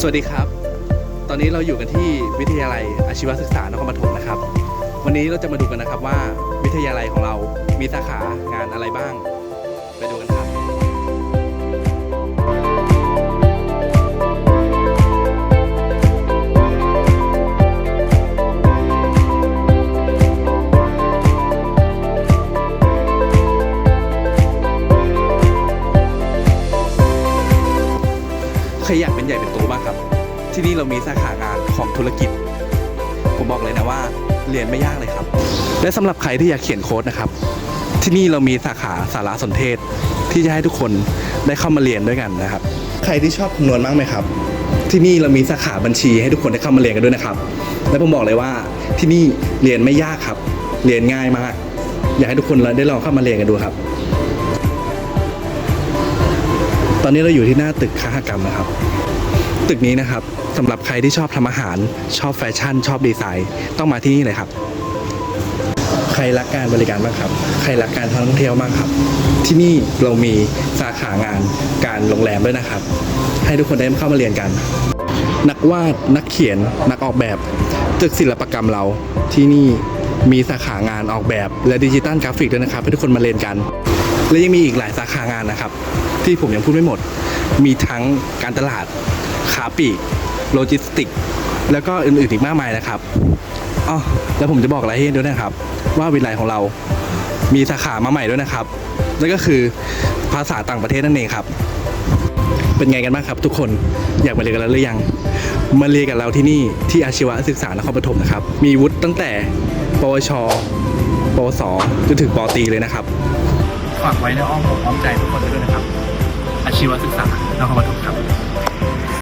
สวัสดีครับ ตอนนี้เราอยู่กันที่วิทยาลัยอาชีวศึกษานครปฐมนะครับ วันนี้เราจะมาดูกันนะครับว่าวิทยาลัยของเรามีสาขางานอะไรบ้าง ไปดูกันครับ ใครอยากเป็นใหญ่เป็นโตบ้างครับ ที่นี่เรามีสาขางานของธุรกิจ ผมบอกเลยนะว่าเรียนไม่ยากเลยครับ และสำหรับใครที่อยากเขียนโค้ดนะครับ ที่นี่เรามีสาขาสารสนเทศ ที่จะให้ทุกคนได้เข้ามาเรียนด้วยกันนะครับ ใครที่ชอบคำนวณบ้างไหมครับ ที่นี่เรามีสาขาบัญชีให้ทุกคนได้เข้ามาเรียนกันด้วยนะครับ และผมบอกเลยว่าที่นี่เรียนไม่ยากครับ เรียนง่ายมาก อยากให้ทุกคนได้ลองเข้ามาเรียนกันดูครับ อนนี้เราอยู่ที่หน้าตึกค้ากรรมนะครับ ตึกนี้นะครับสำหรับใครที่ชอบทำอาหาร ชอบแฟชั่น ชอบดีไซน์ ต้องมาที่นี่เลยครับ ใครรักการบริการบ้างครับ ใครรักการท่องเที่ยวบ้างครับ ที่นี่เรามีสาขางานการโรงแรมด้วยนะครับ ให้ทุกคนได้เข้ามาเรียนกัน นักวาดนักเขียน นักออกแบบ ตึกศิลปกรรมเราที่นี่มีสาขางานออกแบบและดิจิตอลกราฟิกด้วยนะครับให้ทุกคนมาเรียนกัน และยังมีอีกหลายสาขางานนะครับ ที่ผมยังพูดไม่หมด มีทั้งการตลาดค้าปลีกโลจิสติก แล้วก็อื่นๆอีกมากมายนะครับอ๋อแล้วผมจะบอกอะไรให้ด้วยนะครับ ว่าวิทยาลัยของเรามีสาขามาใหม่ด้วยนะครับนั่นก็คือภาษาต่างประเทศนั่นเองครับ เป็นไงกันบ้างครับทุกคนอยากมาเรียนกันแล้วหรือยัง มาเรียนกับเราที่นี่ที่อาชีวศึกษานครปฐมนะครับ มีวุฒิตั้งแต่ ปวช ปวสจนถึงปตีเลยนะครับ ฝากไว้ในอ้อมอกอ้อมใจทุกคนด้วยนะครับ อาชีวศึกษานครปฐมครับ